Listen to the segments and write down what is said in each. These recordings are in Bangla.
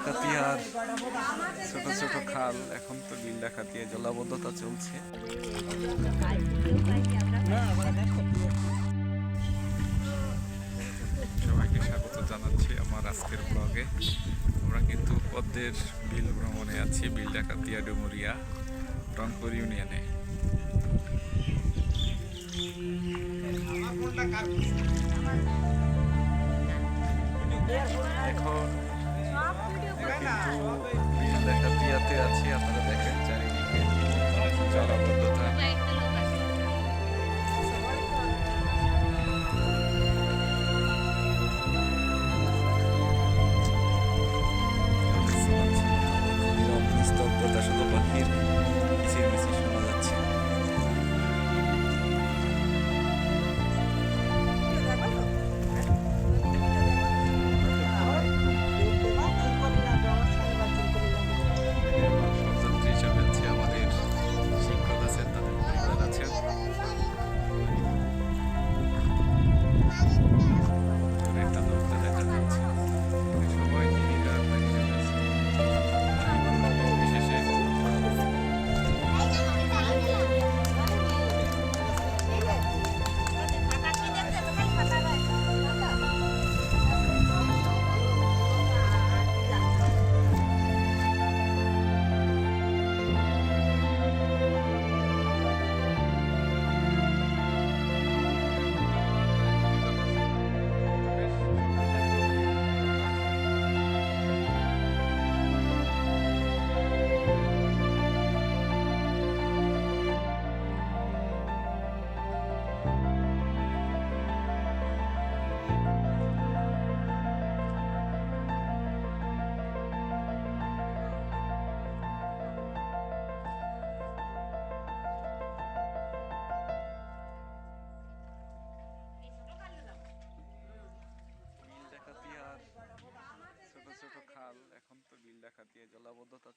ডাকাতিয়ার ছোট ছোট খাল, এখন তো বিল ডাকাতিয়া জলাবদ্ধতা চলছে। সবাইকে স্বাগত জানাচ্ছি আমার আজকের ব্লগে আমরা কিন্তু পদ্মের বিল ভ্রমণে আছি, বিল ডাকাতিয়া ডুমুরিয়া, রংপুর ইউনিয়নে। এখন কিন্তু বিল ডাকাতিয়াতে আছি আপনারা দেখেন চারিদিকে। জলাবদ্ধতা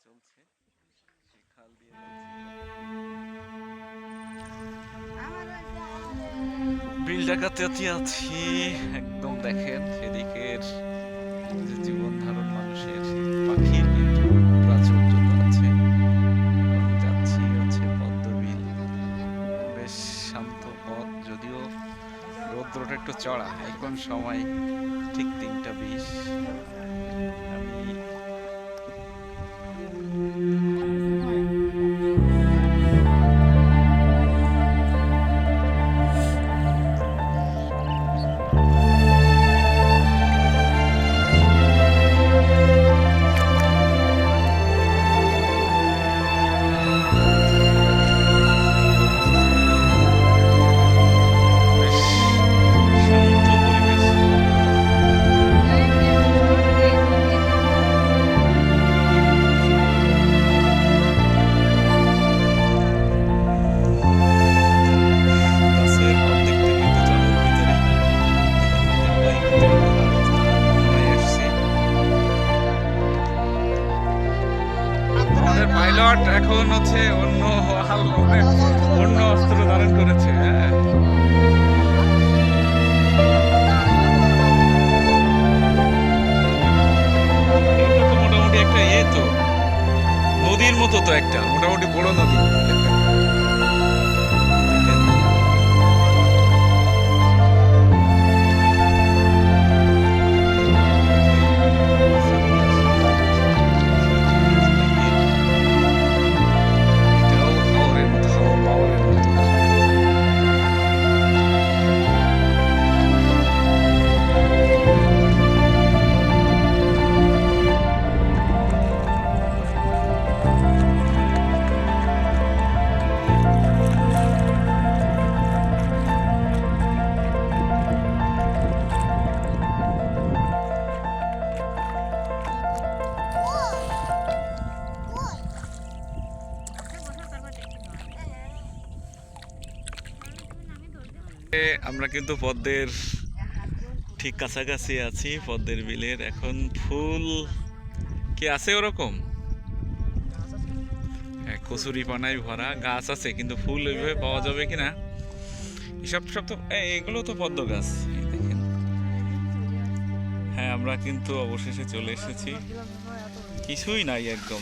চলছে। খাল দিয়ে বিল ডাকাতিয়াতে আছি একদম দেখেন সেদিকের জীবন ধারণ মানুষের পাখির আছে। যাচ্ছি বেশ শান্ত পথ, যদিও একটু চড়া। এখন সময় ঠিক তিনটা বেশ। এখন অন্য অন্য অস্ত্র ধারণ করেছে হ্যাঁ। মোটামুটি একটা এ তো, নদীর মতো তো একটা, মোটামুটি বড় নদী। আমরা কিন্তু পদ্মের ঠিক কাছাকাছি আছি পদ্মের বিলের। এখন ফুল কি আছে ওরকম? হ্যাঁ, কচুরি পানায় ভরা গাছ আছে কিন্তু ফুল ওইভাবে পাওয়া যাবে কিনা? এসব সব তো এগুলো তো পদ্ম গাছ হ্যাঁ আমরা কিন্তু অবশেষে চলে এসেছি। কিছুই নাই একদম।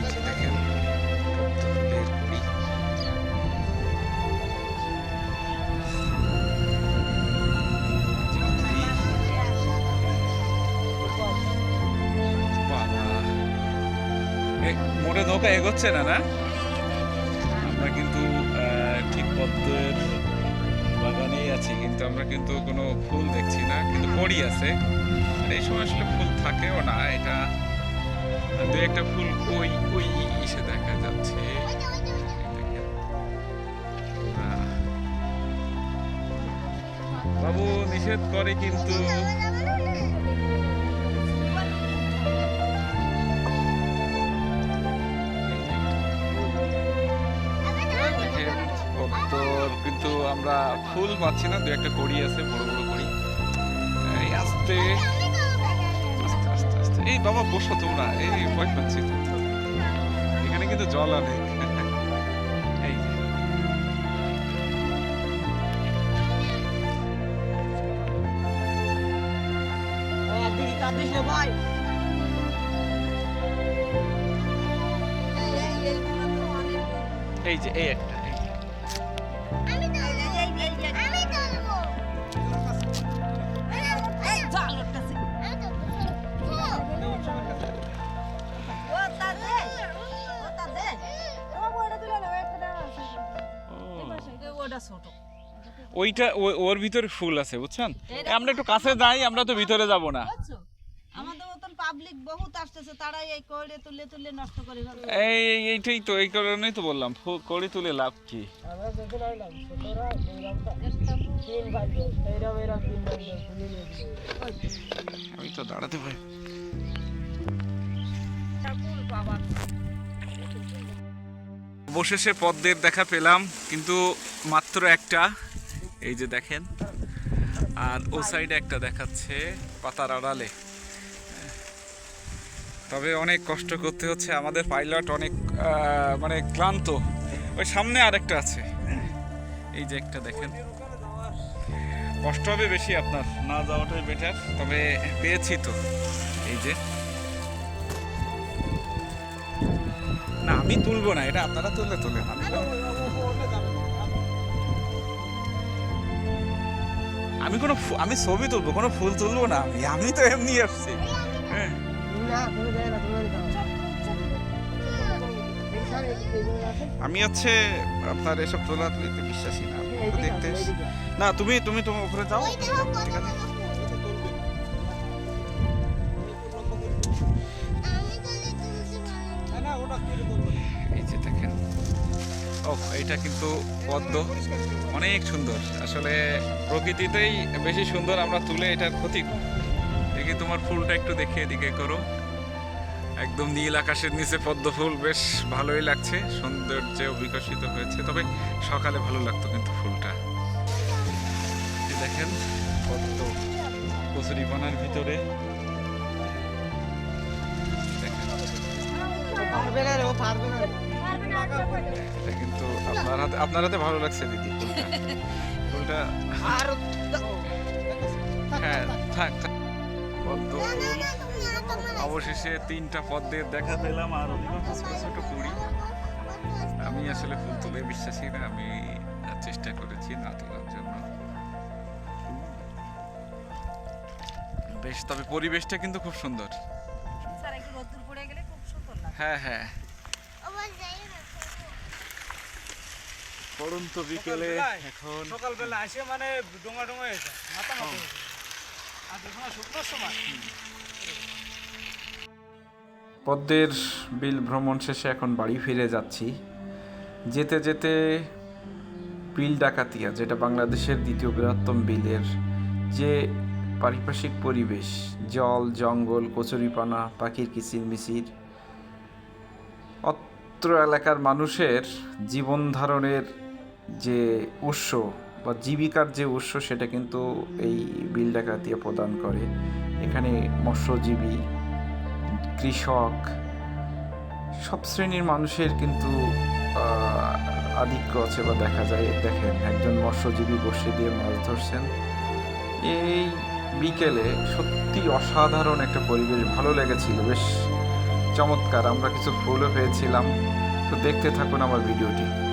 মোড়ে নৌকা এগোচ্ছে না না? আমরা কিন্তু ঠিক পদ্মের বাগানেই আছি, কিন্তু আমরা কিন্তু কোনো ফুল দেখছি না, কিন্তু কড়ি আছে। আর এই সময় আসলে ফুল থাকেও না, এটা দু একটা ফুল ওই ওই ইসে দেখা যাচ্ছে। বাবু, নিষেধ করে কিন্তু। পদ্মর কিন্তু আমরা ফুল পাচ্ছি না দু একটা কড়ি আছে বড় বড় কড়ি এই আস্তে আস্তে আস্তে আস্তে এই বাবা বসো তোমরা এই ভয় পাচ্ছি এখানে কিন্তু জল অনেক এই ভাই এই যে এই একটা ওইটা ওর ভিতরে ফুল আছে বুঝছেন? আমরা একটু কাছে যাই আমরা তো ভিতরে যাব না? আমাদের মতন পাবলিক বহুত আসতেছে এই তুলে তুলে নষ্ট করে এই এই- এইটাই তো এই কারণেই তো বললাম তুলে লাভ কি? আমি তো দাঁড়াতে পারি অবশেষে পদ্মের দেখা পেলাম কিন্তু মাত্র একটা। এই যে দেখেন। আর ও সাইডে একটা দেখাচ্ছে পাতার আড়ালে। তবে অনেক কষ্ট করতে হচ্ছে, আমাদের পাইলট অনেক মানে ক্লান্ত। ওই সামনে আরেকটা আছে। এই যে একটা দেখেন। কষ্ট হবে বেশি আপনার, না যাওয়াটাই বেটার তবে পেয়েছি তো। এই যে। না, আমি তুলবো না, এটা আপনারা তুললে তোলেন, আমি আমি কোনো আমি ছবি তুলবো, কোনো ফুল তুলবো না আমি আমি তো এমনি আসছি। হ্যাঁ। না না আমি হচ্ছে আপনার এসব তোলা তুলিতে বিশ্বাসী না দেখতে। না, তুমি তুমি তোমার উপরে যাও। ঠিক আছে। যে দেখেন ও এইটা কিন্তু পদ্ম। অনেক সুন্দর। আসলে প্রকৃতিতেই বেশি সুন্দর আমরা তুলে এটার ক্ষতি দেখি তোমার ফুলটা একটু দেখে এদিকে করো। একদম নীল আকাশের নিচে পদ্ম ফুল, বেশ ভালোই লাগছে। সৌন্দর্যে বিকশিত হয়েছে। তবে সকালে ভালো লাগতো কিন্তু ফুলটা। দেখেন পদ্ম কচুরি পানার ভিতরে। দেখেন। এটা কিন্তু আপনার হাতে আপনার হাতে ভালো লাগছে দিদি ফুলটা আর হ্যাঁ থাক থাক। পদ্ম ফুল অবশেষে তিনটা পদ্মের দেখা পেলাম আর অধিকাংশ ছোট ছোট কুড়ি। আমি আসলে ফুল তুলে বিশ্বাসী না আমি চেষ্টা করেছি না তোলার জন্য। বেশ তবে পরিবেশটা কিন্তু খুব সুন্দর। হ্যাঁ হ্যাঁ। পড়ন্ত বিকেলে এখন সকালবেলা আসে মানে ডোঙা ডোঙা হয়ে যায় মাথা মাথা আর যখন শুকনোর সময়। পদ্মের বিল ভ্রমণ শেষে এখন বাড়ি ফিরে যাচ্ছি। যেতে যেতে বিল ডাকাতিয়া যেটা বাংলাদেশের দ্বিতীয় বৃহত্তম বিলের যে পারিপার্শ্বিক পরিবেশ জল জঙ্গল কচুরিপানা পাখির কিচিরমিচির অত্র এলাকার মানুষের জীবন ধারণের যে উৎস বা জীবিকার যে উৎস সেটা কিন্তু এই বিল ডাকাতিয়া প্রদান করে। এখানে মৎস্যজীবী, কৃষক, সব শ্রেণির মানুষের কিন্তু আধিক্য আছে বা দেখা যায়। দেখেন, একজন মৎস্যজীবী বসে দিয়ে মাছ ধরছেন। এই বিকেলে সত্যি অসাধারণ একটা পরিবেশ, ভালো লেগেছিল। বেশ চমৎকার, আমরা কিছু ফুলও পেয়েছিলাম। তো দেখতে থাকুন আমার ভিডিওটি।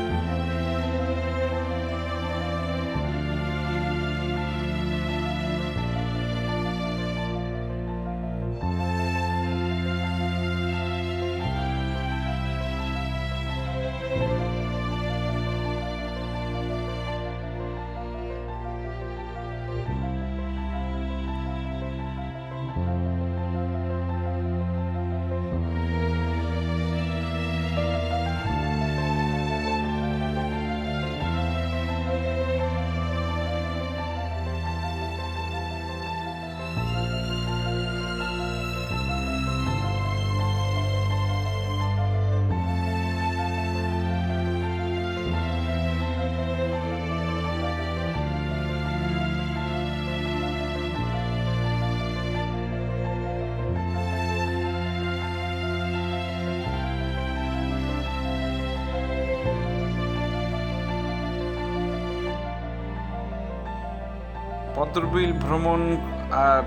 পদ্মবিল ভ্রমণ আর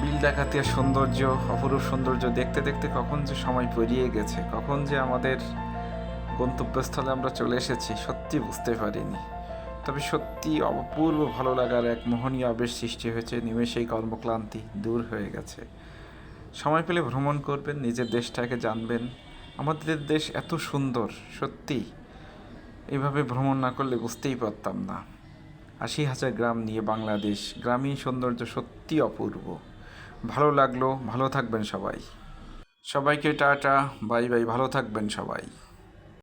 বিল ডাকাতিয়া সৌন্দর্য, অপরূপ সৌন্দর্য দেখতে দেখতে কখন যে সময় পেরিয়ে গেছে, কখন যে আমাদের গন্তব্যস্থলে আমরা চলে এসেছি, সত্যি বুঝতে পারিনি। তবে সত্যি অপূর্ব ভালো লাগার এক মোহনীয় আবেশ সৃষ্টি হয়েছে, নিমেষেই কর্মক্লান্তি দূর হয়ে গেছে। সময় পেলে ভ্রমণ করবেন, নিজের দেশটাকে জানবেন। আমাদের দেশ এত সুন্দর, সত্যি। এইভাবে ভ্রমণ না করলে বুঝতেই পারতাম না। আশি হাজার গ্রাম নিয়ে বাংলাদেশ গ্রামীণ সৌন্দর্য সত্যি অপূর্ব। ভালো লাগল, ভালো থাকবেন সবাই। সবাইকে টাটা, বাই বাই, ভালো থাকবেন সবাই।